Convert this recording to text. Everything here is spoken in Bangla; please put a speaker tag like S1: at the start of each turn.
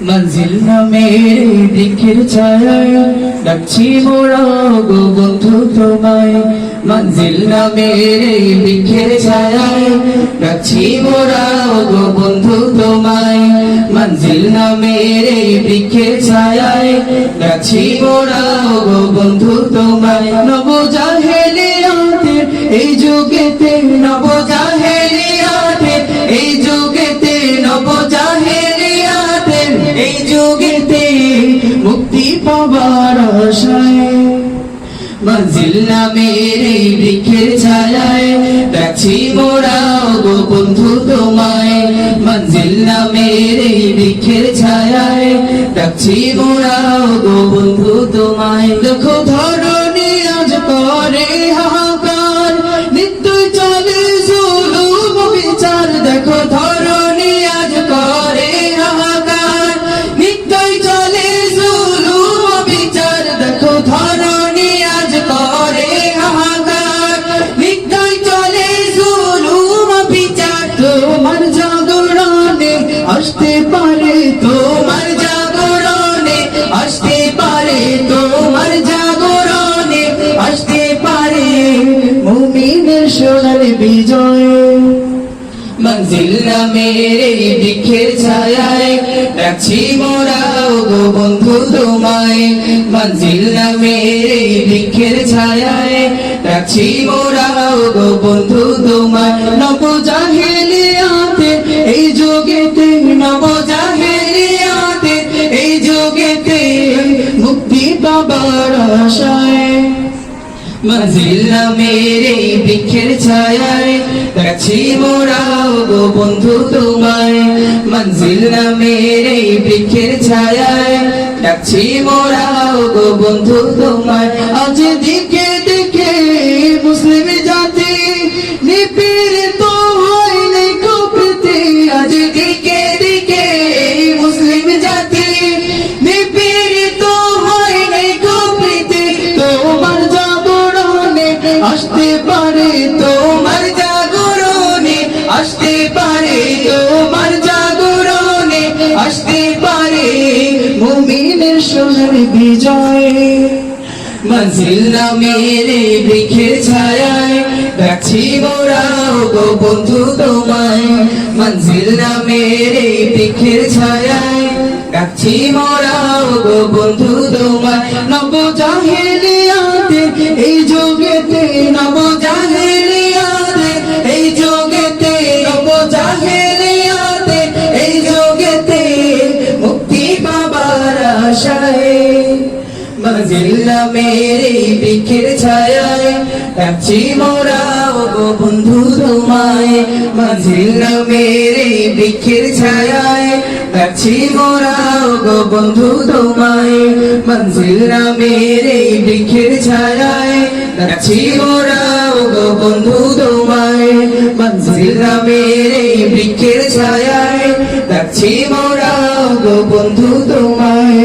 S1: মঞ্জিল নামের বৃক্ষের ছায়ায় ডাকছি মোরা গো বন্ধু তোমায়। মঞ্জিল নামের বৃক্ষের ছায়ায় ডাকছি মোরা গো বন্ধু তোমায়। মঞ্জিল নামের বৃক্ষের ছায়ায় ডাকছি মোরা বন্ধু তোমায়। নব জাহেলিয়াতে এই যুগেতে নব জাহেলিয়াতে পাবার আশায়, মঞ্জিল নামের এই বৃক্ষের ছায়ায় ডাকছি মোরা গো বন্ধু তোমায়। মঞ্জিল নামের এই বৃক্ষের ছায়ায় ডাকছি মোরা গো বন্ধু তোমায়। দেখো আসতে পারে তোমার জাগরণে, আসতে পারে তোমার জাগরণে, আসতে পারে মুমিনের সোনার বিজয়। মঞ্জিল নামের এই বৃক্ষের ছায়ায়, ডাকছি মোরা গো বন্ধু তোমায়। মঞ্জিল নামের এই বৃক্ষের ছায়ায়, ডাকছি মোরা গো বন্ধু তোমায়। নব পাবার আশায়। মঞ্জিল মেরে বৃক্ষের ছায়ায়। দেখছি মোরাও গো বন্ধু তোমায়। মঞ্জিল মেরে বৃক্ষের ছায়ায়। ডাকছি মোরাও গো বন্ধু তোমায়। আজ দিকে পারে তোমার জাগরণে, আসতে পারে তোমার জাগরণে, আসতে পারে মুমিনের সোনার বিজয়। মঞ্জিল নামের বৃক্ষের ছায়ায়, ডাকছি মোরা গো বন্ধু তোমায়। মঞ্জিল বৃক্ষের ছায়ায়, ডাকছি মোরা গো বন্ধু তোমায়। নব নামের এই বৃক্ষের ছায়ায় ডাকছি মোরা গো বন্ধু তোমায়। মঞ্জিল নামের এই বৃক্ষের ছায়ায় ডাকছি মোরা গো বন্ধু তোমায়। মঞ্জিল নামের এই বৃক্ষের ছায়ায় ডাকছি মোরা গো বন্ধু তোমায়। মঞ্জিল নামের এই বৃক্ষের ছায়ায় ডাকছি মোরা গো বন্ধু তোমায়।